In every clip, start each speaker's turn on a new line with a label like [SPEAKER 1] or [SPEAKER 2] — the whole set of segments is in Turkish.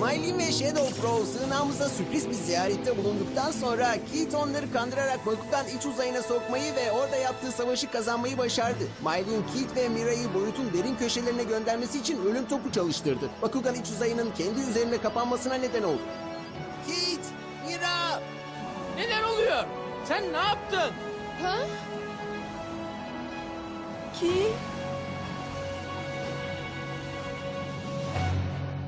[SPEAKER 1] Miley ve Shadow Pro sığınağımıza sürpriz bir ziyarette bulunduktan sonra Keith onları kandırarak Bakugan iç uzayına sokmayı ve orada yaptığı savaşı kazanmayı başardı. Miley'in Keith ve Mira'yı boyutun derin köşelerine göndermesi için ölüm topu çalıştırdı. Bakugan iç uzayının kendi üzerine kapanmasına neden oldu. Keith! Mira!
[SPEAKER 2] Neler oluyor? Sen ne yaptın?
[SPEAKER 3] Ha? Ki?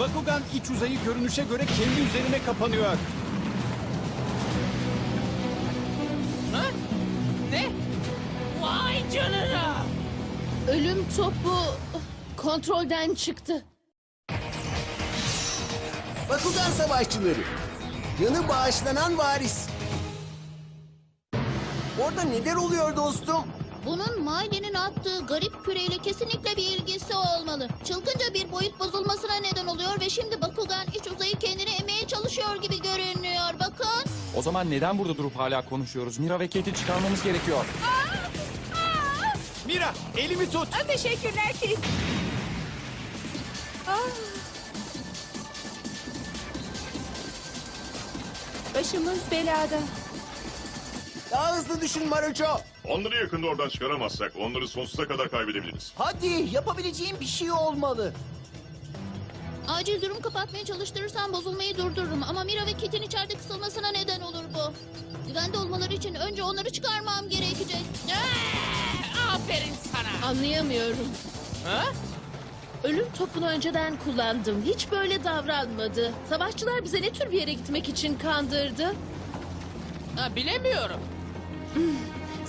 [SPEAKER 4] Bakugan
[SPEAKER 5] iç uzayı görünüşe göre kendi üzerine kapanıyor.
[SPEAKER 2] Ha? Ne? Vay canına!
[SPEAKER 3] Ölüm topu kontrolden çıktı.
[SPEAKER 1] Bakugan savaşçıları. Yanı bağışlanan varis. Orada neler oluyor dostum?
[SPEAKER 6] Bunun Miley'nin attığı garip küreyle kesinlikle bir ilgisi olmalı. Çılgınca bir boyut bozulmasına neden oluyor ve şimdi Bakugan iç uzayı kendine emmeye çalışıyor gibi görünüyor. Bakın.
[SPEAKER 7] O zaman neden burada durup hala konuşuyoruz? Mira ve Kate'i çıkarmamız gerekiyor.
[SPEAKER 5] Mira elimi tut.
[SPEAKER 3] Aa, teşekkürler ki. Başımız belada.
[SPEAKER 1] Daha hızlı düşün Marucho.
[SPEAKER 8] Onları yakında oradan çıkaramazsak onları sonsuza kadar kaybedebiliriz.
[SPEAKER 1] Hadi yapabileceğim bir şey olmalı.
[SPEAKER 6] Acil durum kapatmaya çalıştırırsam bozulmayı durdururum. Ama Mira ve Kit'in içeride kısılmasına neden olur bu. Güvende olmaları için önce onları çıkarmam gerekecek.
[SPEAKER 2] Ee, aferin sana.
[SPEAKER 3] Anlayamıyorum.
[SPEAKER 2] Ha?
[SPEAKER 3] Ölüm topunu önceden kullandım. Hiç böyle davranmadı. Savaşçılar bize ne tür bir yere gitmek için kandırdı?
[SPEAKER 2] ha bilemiyorum.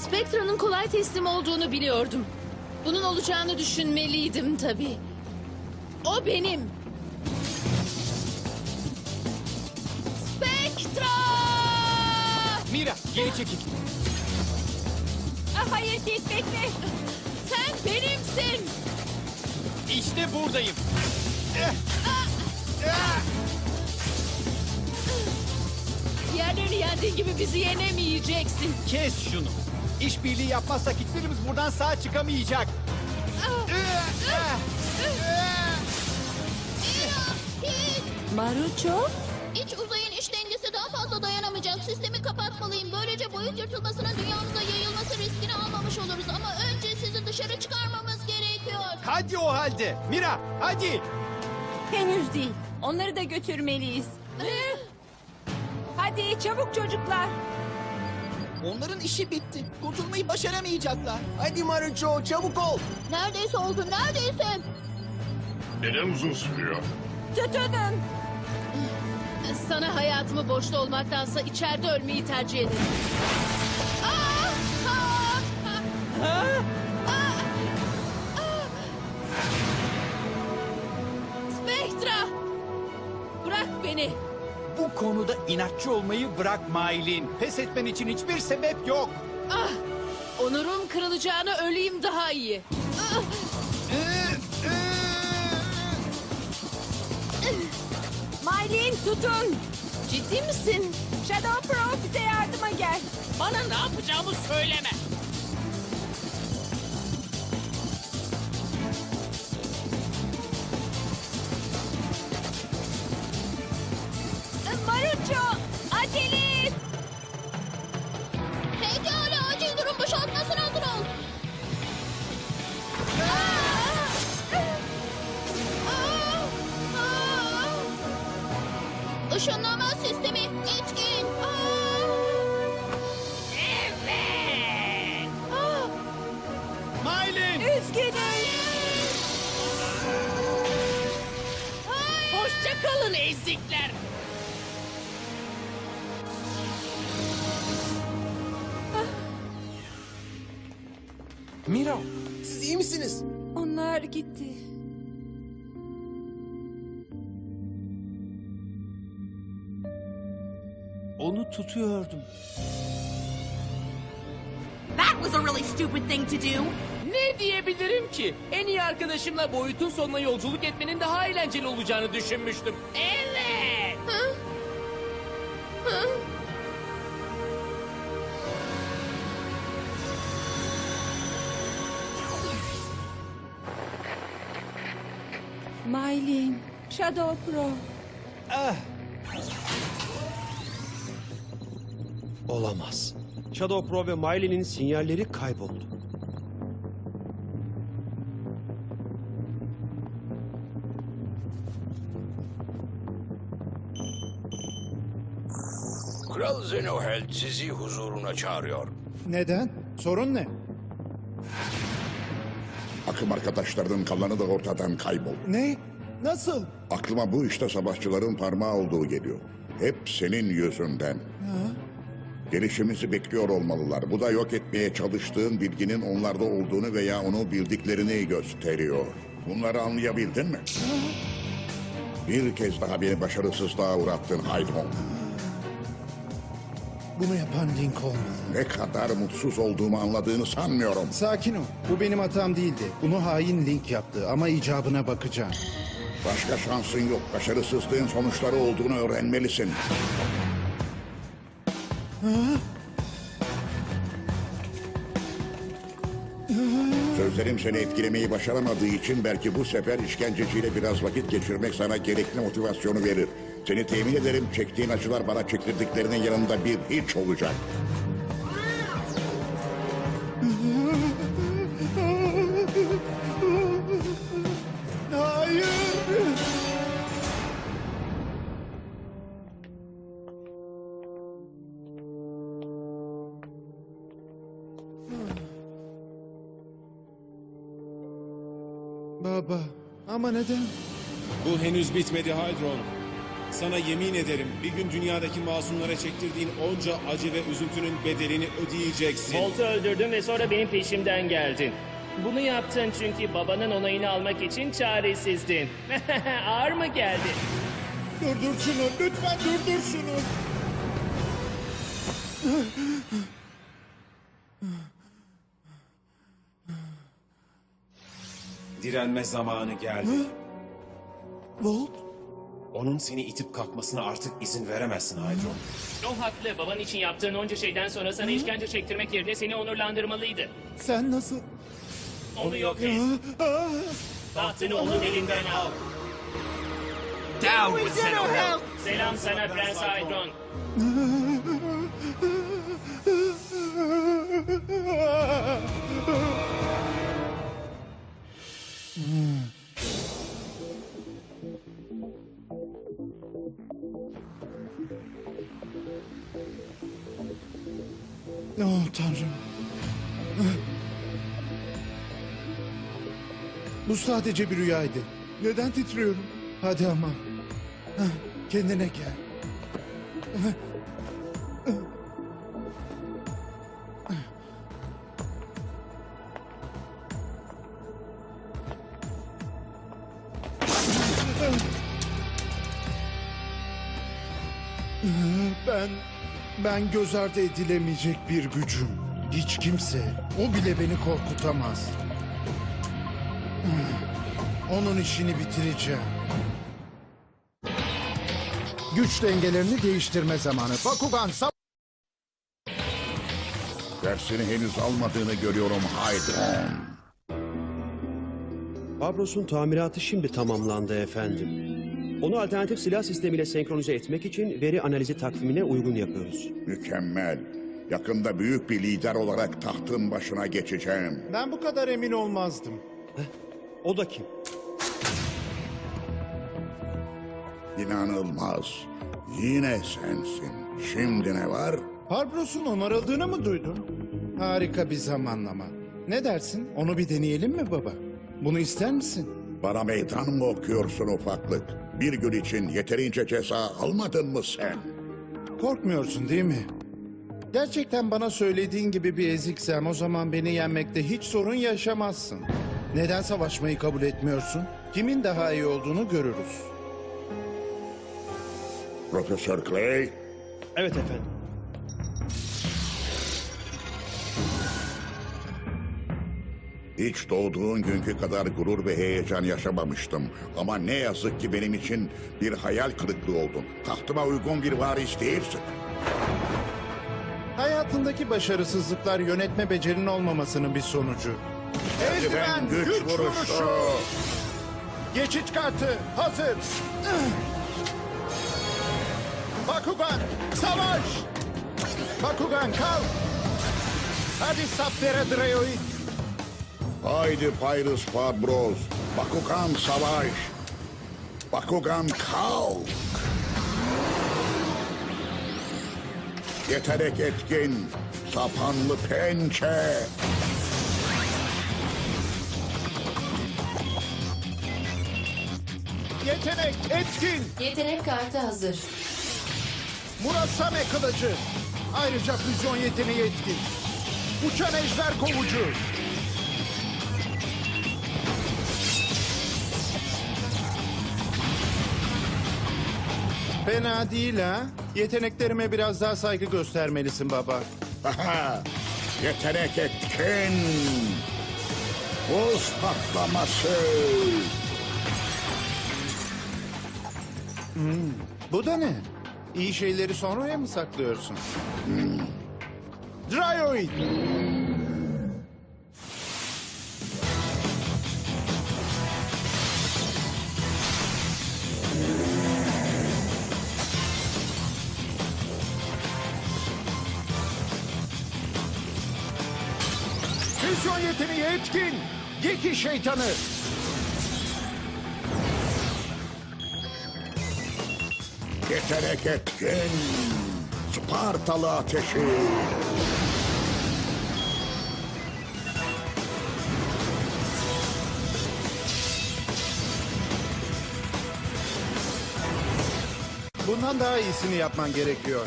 [SPEAKER 3] Spectra'nın kolay teslim olduğunu biliyordum. Bunun olacağını düşünmeliydim tabii. O benim. Spectra!
[SPEAKER 5] Mira geri çekil.
[SPEAKER 3] Ah, hayır git bekle. Sen benimsin.
[SPEAKER 5] İşte buradayım. Eh,
[SPEAKER 3] Diğerlerini yendiğin gibi bizi yenemeyeceksin.
[SPEAKER 5] Kes şunu. İşbirliği yapmazsak hiçbirimiz buradan sağ çıkamayacak.
[SPEAKER 3] Marucho?
[SPEAKER 6] İç uzayın iş dengesi daha fazla dayanamayacak. Sistemi kapatmalıyım. Böylece boyut yırtılmasının dünyamıza yayılması riskini almamış oluruz. Ama önce sizi dışarı çıkarmamız gerekiyor.
[SPEAKER 5] Hadi o halde. Mira hadi.
[SPEAKER 9] Henüz değil. Onları da götürmeliyiz. Hadi çabuk çocuklar.
[SPEAKER 1] Onların işi bitti. Kurtulmayı başaramayacaklar. Hadi Marucho çabuk ol.
[SPEAKER 6] Neredeyse oldu, neredeyse.
[SPEAKER 8] Neden uzun sürüyor?
[SPEAKER 9] Tutunun.
[SPEAKER 3] Sana hayatımı boşta olmaktansa içeride ölmeyi tercih ederim.
[SPEAKER 6] Aa! Aa! Aa!
[SPEAKER 3] Spectra!
[SPEAKER 5] Bu konuda inatçı olmayı bırak Maylin. Pes etmen için hiçbir sebep yok.
[SPEAKER 3] Ah! Onurum kırılacağına öleyim daha iyi. Ah!
[SPEAKER 9] Maylin tutun.
[SPEAKER 3] Ciddi misin?
[SPEAKER 9] Shadow Pro bize yardıma gel.
[SPEAKER 2] Bana ne yapacağımı söyleme. ezikler.
[SPEAKER 7] Mira,
[SPEAKER 1] siz iyi misiniz?
[SPEAKER 9] Onlar gitti.
[SPEAKER 10] Onu tutuyordum.
[SPEAKER 11] That was a really stupid thing to do.
[SPEAKER 2] Ne diyebilirim ki? En iyi arkadaşımla boyutun sonuna yolculuk etmenin daha eğlenceli olacağını düşünmüştüm. Ee,
[SPEAKER 9] Mylin, Shadow Pro.
[SPEAKER 12] Olamaz. Shadow Pro ve Miley'nin sinyalleri kayboldu.
[SPEAKER 13] Kral Zenoheld sizi huzuruna çağırıyor.
[SPEAKER 10] Neden? Sorun ne?
[SPEAKER 14] Akım arkadaşlarının kalanı da ortadan kayboldu.
[SPEAKER 10] Ne? Nasıl?
[SPEAKER 14] Aklıma bu işte savaşçıların parmağı olduğu geliyor. Hep senin yüzünden. Gelişimizi bekliyor olmalılar. Bu da yok etmeye çalıştığın bilginin onlarda olduğunu veya onu bildiklerini gösteriyor. Bunları anlayabildin mi? Bir kez daha beni başarısızlığa uğrattın Haydon.
[SPEAKER 10] Bunu yapan Link olmalı.
[SPEAKER 14] Ne kadar mutsuz olduğumu anladığını sanmıyorum.
[SPEAKER 10] Sakin ol. Bu benim hatam değildi. Bunu hain Link yaptı ama icabına bakacağım.
[SPEAKER 14] Başka şansın yok. Başarısızlığın sonuçları olduğunu öğrenmelisin. Sözlerim seni etkilemeyi başaramadığı için belki bu sefer işkenceciyle biraz vakit geçirmek sana gerekli motivasyonu verir. Seni temin ederim çektiğin acılar bana çektirdiklerinin yanında bir hiç olacak.
[SPEAKER 10] Hayır. Baba, ama neden?
[SPEAKER 12] Bu henüz bitmedi Hydron. Sana yemin ederim bir gün dünyadaki masumlara çektirdiğin onca acı ve üzüntünün bedelini ödeyeceksin.
[SPEAKER 2] Bolt'u öldürdün ve sonra benim peşimden geldin. Bunu yaptın çünkü babanın onayını almak için çaresizdin. Ağır mı geldi?
[SPEAKER 10] Durdur şunu, lütfen durdur şunu.
[SPEAKER 12] Direnme zamanı geldi.
[SPEAKER 10] Volt?
[SPEAKER 12] Onun seni itip kalkmasına artık izin veremezsin Hydron.
[SPEAKER 2] O haklı. Baban için yaptığın onca şeyden sonra sana işkence çektirmek yerine seni onurlandırmalıydı.
[SPEAKER 10] Sen nasıl?
[SPEAKER 2] Onu yok et. Tahtını onun elinden al.
[SPEAKER 13] Down with Zenoheld!
[SPEAKER 2] Selam sana Prens Hydron.
[SPEAKER 10] Oh tanrım. Bu sadece bir rüyaydı. Neden titriyorum? Hadi ama. Kendine gel. Ben göz ardı edilemeyecek bir gücüm. Hiç kimse o bile beni korkutamaz. Onun işini bitireceğim. Güç dengelerini değiştirme zamanı. Bakugan savaş.
[SPEAKER 14] Dersini henüz almadığını görüyorum Haydon.
[SPEAKER 12] Babros'un tamiratı şimdi tamamlandı efendim. Onu alternatif silah sistemiyle senkronize etmek için veri analizi takvimine uygun yapıyoruz.
[SPEAKER 14] Mükemmel. Yakında büyük bir lider olarak tahtın başına geçeceğim.
[SPEAKER 10] Ben bu kadar emin olmazdım.
[SPEAKER 12] O da kim?
[SPEAKER 14] İnanılmaz. Yine sensin. Şimdi ne var?
[SPEAKER 10] Barbaros'un onarıldığını mı duydun? Harika bir zamanlama. Ne dersin? Onu bir deneyelim mi baba? Bunu ister misin?
[SPEAKER 14] Bana meydan mı okuyorsun ufaklık? Bir gün için yeterince ceza almadın mı sen?
[SPEAKER 10] Korkmuyorsun değil mi? Gerçekten bana söylediğin gibi bir eziksem o zaman beni yenmekte hiç sorun yaşamazsın. Neden savaşmayı kabul etmiyorsun? Kimin daha iyi olduğunu görürüz.
[SPEAKER 14] Profesör Clay,
[SPEAKER 5] Evet efendim.
[SPEAKER 14] Hiç doğduğun günkü kadar gurur ve heyecan yaşamamıştım. Ama ne yazık ki benim için bir hayal kırıklığı oldun. Tahtıma uygun bir varis değilsin.
[SPEAKER 10] Hayatındaki başarısızlıklar yönetme becerinin olmamasının bir sonucu.
[SPEAKER 14] Eldiven güç, vuruşu.
[SPEAKER 10] Geçit kartı hazır. Bakugan savaş. Bakugan kal. Hadi Saptera Drayoid.
[SPEAKER 14] Haydi Pyrus Farbros. Bakugan savaş. Bakugan kalk. Yetenek etkin. Sapanlı pençe.
[SPEAKER 10] Yetenek etkin.
[SPEAKER 3] Yetenek kartı hazır.
[SPEAKER 10] Murasame kılıcı. Ayrıca füzyon yeteneği etkin. Uçan ejder kovucu. Fena değil ha. Yeteneklerime biraz daha saygı göstermelisin baba.
[SPEAKER 14] Aha, Yetenek etkin. Buz patlaması.
[SPEAKER 10] Bu da ne? İyi şeyleri sonraya mı saklıyorsun? Dryoid. Füzyon yeteneği etkin. Geki şeytanı.
[SPEAKER 14] Yetenek etkin. Spartalı ateşi.
[SPEAKER 10] Bundan daha iyisini yapman gerekiyor.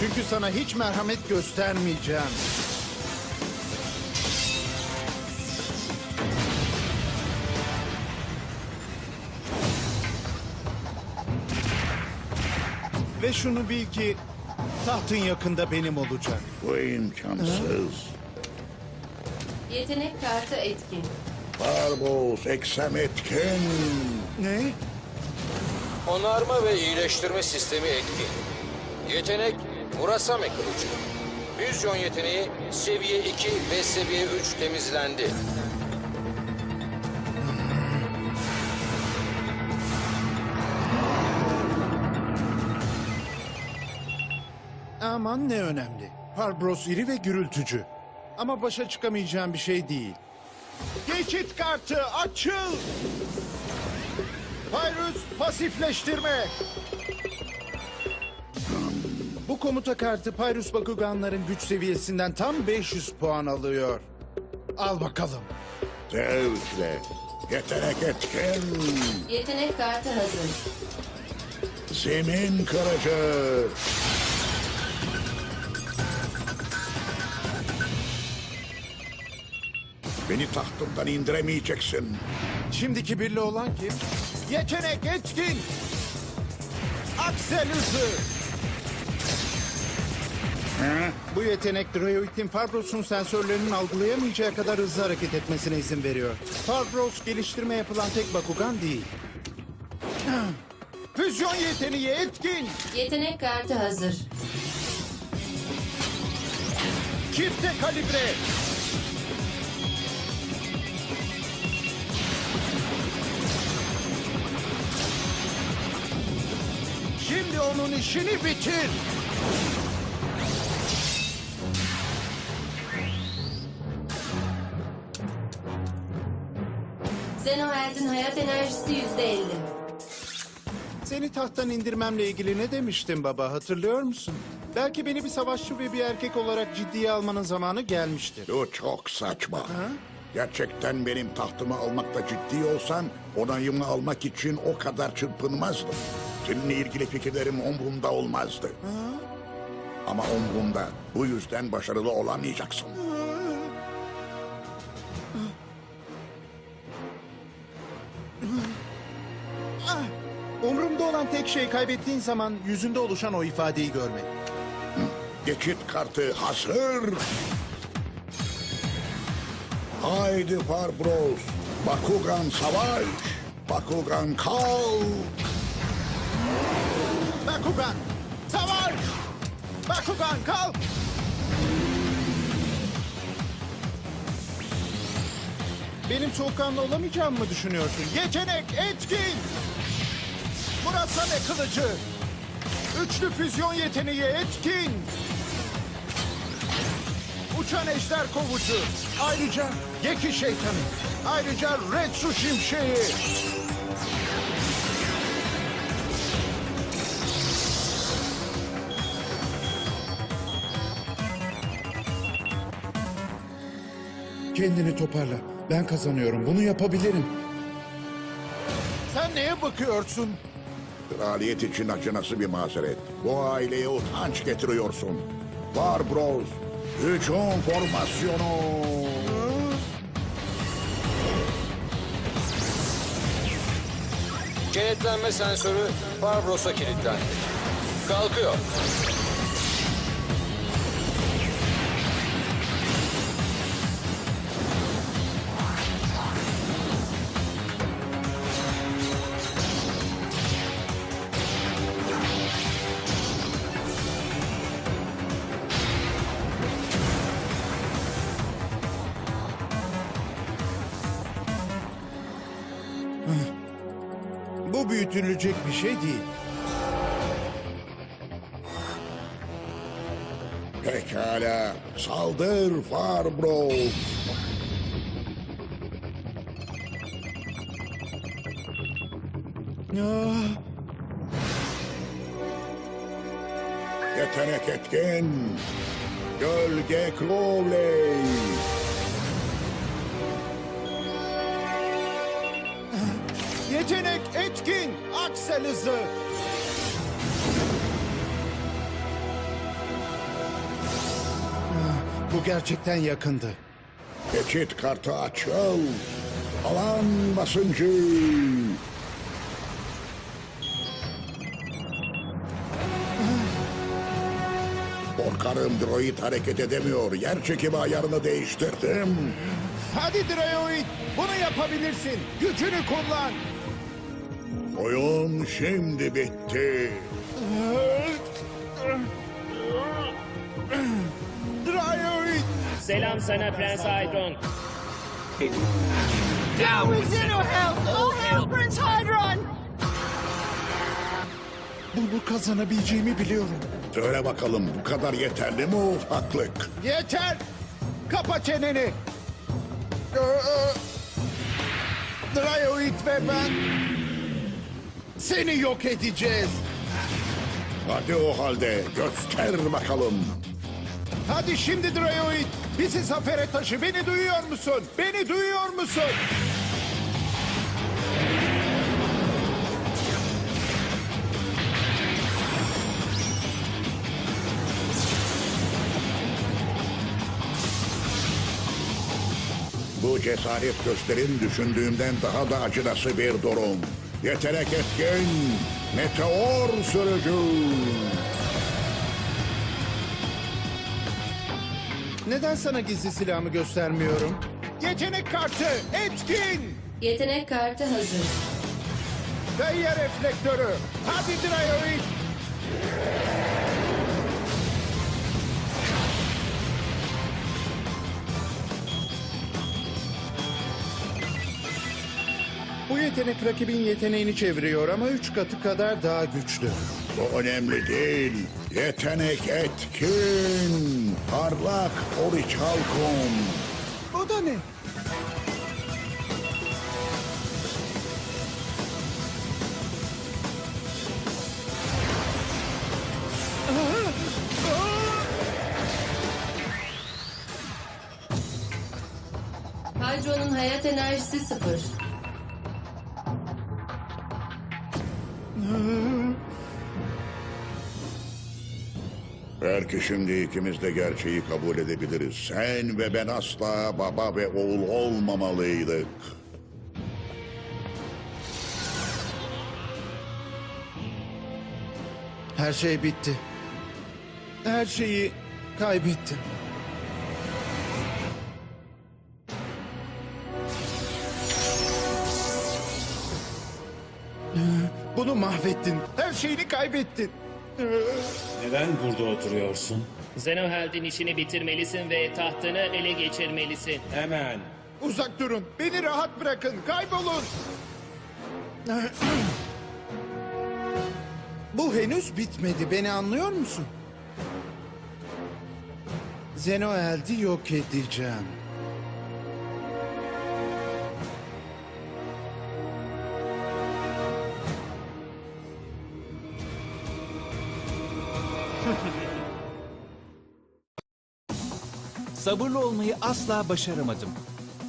[SPEAKER 10] Çünkü sana hiç merhamet göstermeyeceğim. Ve şunu bil ki tahtın yakında benim olacak.
[SPEAKER 14] Bu imkansız.
[SPEAKER 3] Yetenek kartı etkin.
[SPEAKER 14] Barbos eksem etkin.
[SPEAKER 10] Ne?
[SPEAKER 13] Onarma ve iyileştirme sistemi etkin. Yetenek Murasame kılıcı. Füzyon yeteneği seviye 2 ve seviye 3 temizlendi.
[SPEAKER 10] Aman ne önemli. Parbros iri ve gürültücü. Ama başa çıkamayacağım bir şey değil. Geçit kartı açıl! Pyrus pasifleştirme! Bu komuta kartı Pyrus Bakuganların güç seviyesinden tam 500 puan alıyor. Al bakalım.
[SPEAKER 14] Zevkle. Yetenek etkin.
[SPEAKER 3] Yetenek kartı hazır.
[SPEAKER 14] Zemin kırıcı. Beni tahtımdan indiremeyeceksin.
[SPEAKER 10] Şimdiki birli olan kim? Yetenek etkin! Aksel hızı! Bu yetenek Droid'in Farbros'un sensörlerinin algılayamayacağı kadar hızlı hareket etmesine izin veriyor. Farbros geliştirme yapılan tek Bakugan değil. Füzyon yeteneği etkin!
[SPEAKER 3] Yetenek kartı hazır.
[SPEAKER 10] Çifte kalibre! Onun işini bitir!
[SPEAKER 3] Zenoheld'in hayat enerjisi yüzde elli.
[SPEAKER 10] Seni tahttan indirmemle ilgili ne demiştin baba hatırlıyor musun? Belki beni bir savaşçı ve bir erkek olarak ciddiye almanın zamanı gelmiştir.
[SPEAKER 14] Bu çok saçma. Gerçekten benim tahtımı almakta ciddi olsan onayımı almak için o kadar çırpınmazdım. Seninle ilgili fikirlerim umurumda olmazdı. Ama umrumda. Bu yüzden başarılı olamayacaksın.
[SPEAKER 15] Umrumda olan tek şey kaybettiğin zaman yüzünde oluşan o ifadeyi görmek.
[SPEAKER 14] Geçit kartı hazır. Haydi Farbros. Bakugan savaş. Bakugan kal.
[SPEAKER 10] Bakugan, savaş! Bakugan kalk! Benim soğukkanlı olamayacağımı mı düşünüyorsun? Yetenek, etkin! Murasame kılıcı! Üçlü füzyon yeteneği etkin! Uçan ejder kovucu! Ayrıca Geki şeytanı! Ayrıca Retsu şimşeği!
[SPEAKER 15] Kendini toparla. Ben kazanıyorum. Bunu yapabilirim.
[SPEAKER 10] Sen neye bakıyorsun?
[SPEAKER 14] Kraliyet için acınası bir mazeret. Bu aileye utanç getiriyorsun. Farbros. Hücum formasyonu.
[SPEAKER 13] Kenetlenme sensörü Barbaros'a kilitlendi. Kalkıyor.
[SPEAKER 15] Bu büyütülecek bir şey değil.
[SPEAKER 14] Pekala. Saldır Farbros.
[SPEAKER 15] Ah,
[SPEAKER 14] Yetenek etkin. Gölge Crowley.
[SPEAKER 10] Etkin, aksel hızı!
[SPEAKER 15] bu gerçekten yakındı.
[SPEAKER 14] Geçit kartı açıl. Alan basıncı. Korkarım droid hareket edemiyor. Yer çekimi ayarını değiştirdim.
[SPEAKER 10] Hadi Drayoid, bunu yapabilirsin. Gücünü kullan.
[SPEAKER 14] Oyun şimdi bitti.
[SPEAKER 10] Drayoid!
[SPEAKER 2] Selam sana Prens Hydron.
[SPEAKER 9] Now with Zeno help! Oh help, Prince Hydron!
[SPEAKER 15] Bunu kazanabileceğimi biliyorum.
[SPEAKER 14] Söyle bakalım bu kadar yeterli mi ufaklık?
[SPEAKER 10] Yeter! Kapa çeneni! Drayoid ve ben... Seni yok edeceğiz.
[SPEAKER 14] Hadi o halde göster bakalım.
[SPEAKER 10] Hadi şimdi Drayoid. Bizi zafere taşı. Beni duyuyor musun? Beni duyuyor musun?
[SPEAKER 14] Bu cesaret gösterin düşündüğümden daha da acınası bir durum. Yetenek etkin, meteor sürücü.
[SPEAKER 15] Neden sana gizli silahımı göstermiyorum?
[SPEAKER 10] Yetenek kartı etkin.
[SPEAKER 16] Yetenek kartı hazır.
[SPEAKER 10] Kayya reflektörü. Hadi Drayoid.
[SPEAKER 15] Yetenek rakibin yeteneğini çeviriyor ama üç katı kadar daha güçlü.
[SPEAKER 14] Bu önemli değil. Yetenek etkin, parlak orichalcum.
[SPEAKER 10] Bu da ne?
[SPEAKER 16] Hydro'nun hayat enerjisi sıfır.
[SPEAKER 14] Belki şimdi ikimiz de gerçeği kabul edebiliriz. Sen ve ben asla baba ve oğul olmamalıydık.
[SPEAKER 10] Her şey bitti. Her şeyi kaybettim. Bunu mahvettin. Her şeyini kaybettin.
[SPEAKER 12] Neden burada oturuyorsun?
[SPEAKER 2] Zenoheld'in işini bitirmelisin ve tahtını ele geçirmelisin.
[SPEAKER 12] Hemen.
[SPEAKER 10] Uzak durun. Beni rahat bırakın. Kaybolun. Bu henüz bitmedi. Beni anlıyor musun? Zenoeld'i yok edeceğim.
[SPEAKER 5] Sabırlı olmayı asla başaramadım.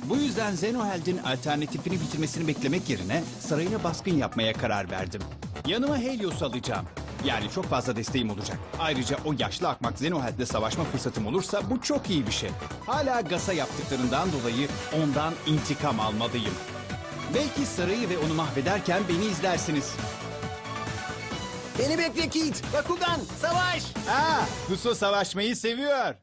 [SPEAKER 5] Bu yüzden Zenoheld'in alternatifini bitirmesini beklemek yerine sarayına baskın yapmaya karar verdim. Yanıma Helios alacağım. Yani çok fazla desteğim olacak. Ayrıca o yaşlı akmak Zenoheld'le savaşma fırsatım olursa bu çok iyi bir şey. Hala Gasa yaptıklarından dolayı ondan intikam almalıyım. Belki sarayı ve onu mahvederken beni izlersiniz.
[SPEAKER 1] Beni bekle Kit. Bakugan, savaş.
[SPEAKER 5] Aa, Kuso savaşmayı seviyor.